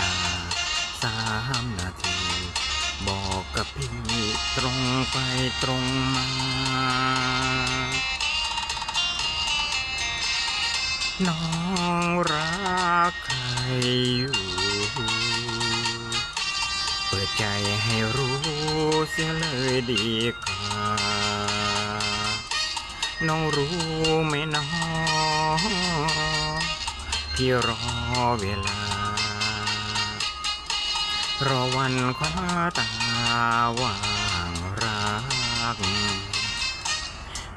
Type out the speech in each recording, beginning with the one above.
ลาสามนาที บอกกับพี่ตรงไปตรงมา น้องรักใครอยู่ เปิดใจให้รู้เสียเลยดีกว่าน้องรู้ไหมน้องพี่รอเวลา รอวันคว้าตาว่างรัก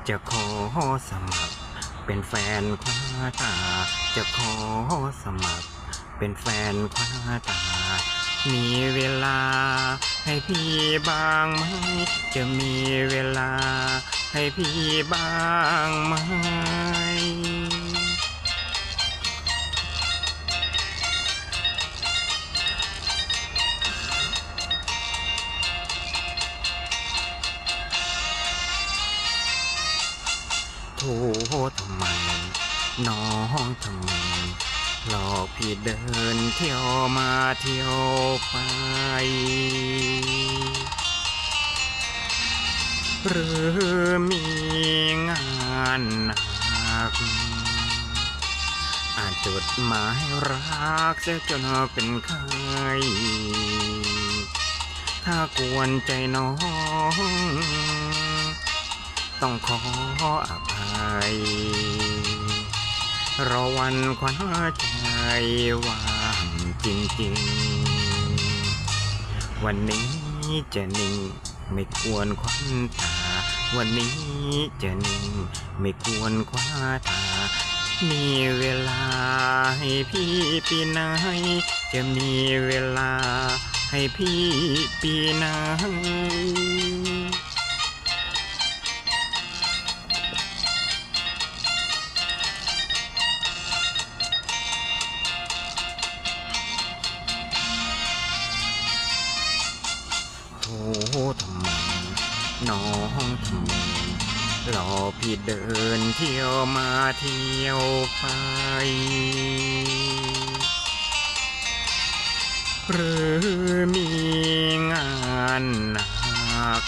จะขอสมัคร เป็นแฟนคว้าตา จะขอสมัคร เป็นแฟนคว้าตา มีเวลาให้พี่บ้างไหม จะมีเวลาให้พี่บ้างไหม โทษทำไม น้องทำไมหลอกพี่เดินเที่ยวมาเที่ยวไป หรือมีงานหนักอานจดหมายรักเสียจนเป็นไข้ถ้ากวนใจน้อง ต้องขออภัย รอวันควันใจว่างจริงๆ วันนี้จะนิ่งไม่ควรควันตา วันนี้จะนิ่งไม่ควรคว้าตา มีเวลาให้พี่ปีไหนจะมีเวลาให้พี่ปีนโอ้ ทำไมน้องทำไมรอพี่เดินเที่ยวมาเที่ยวไป หรือมีงานหนัก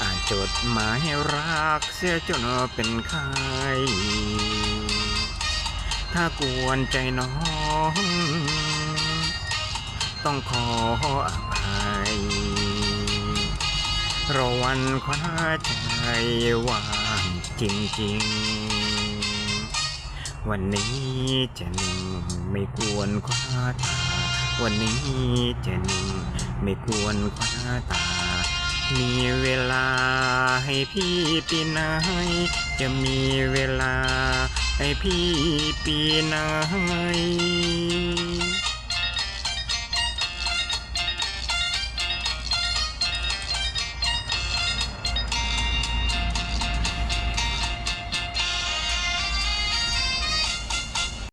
อ่านจดหมายรักเสียจนเป็นไข้ถ้ากวนใจน้อง ต้องขออภัย รอวันคว้าใจว่างจริงๆ วันนี้จะนิ่งไม่ควรคว้าตา วันนี้จะนิ่งไม่ควรคว้าตา มีเวลาให้พี่ปีไหนจะมีเวลาให้พี่ปีไหน